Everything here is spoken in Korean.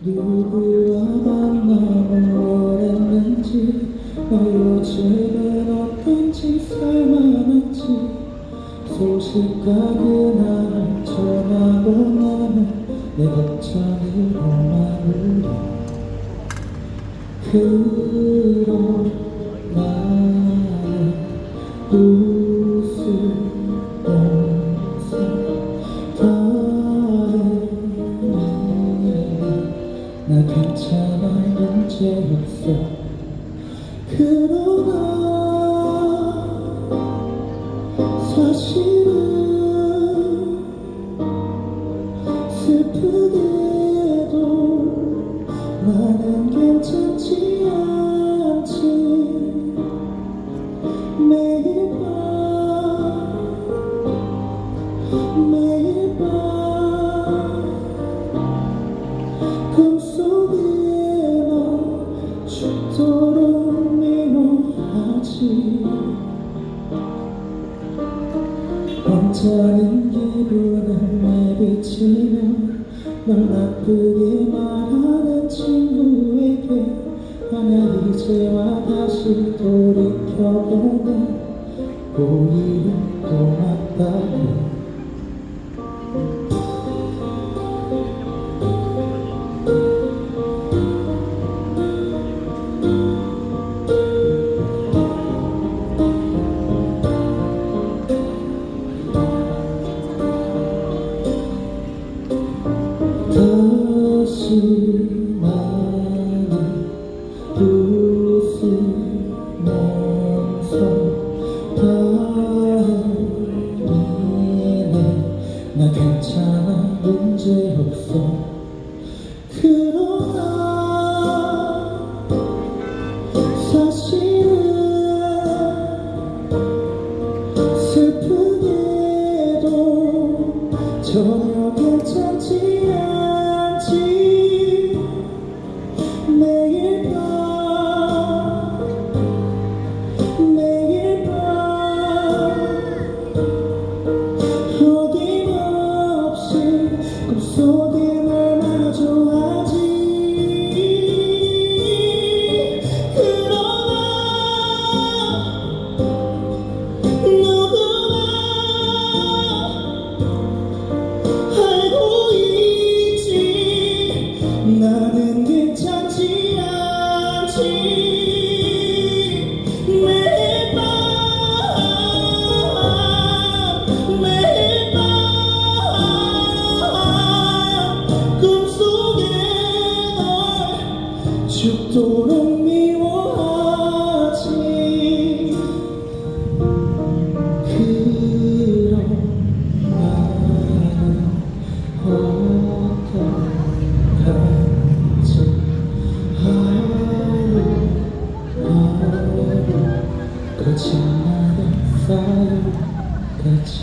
누구와 만나고 오랬는지 너 요즘은 어떤지 살만한지 소식과 그날 전화로 나는 내 걱정으로 마무리 그 없어 그러나 사실은 슬프게도 나는 괜찮지 않지. 매일 밤 혼자는 기분을 내비치며 널 나쁘게 말하는 친구에게 아냐 이제와 다시 돌이켜보면 오히려 고맙다 나 괜찮아 문제 없어. 그러나 사실은 슬프게도 전혀 죽도록 미워하지. 그런 나는 어떡하지 하루 하루 거짓말에 쌓여가지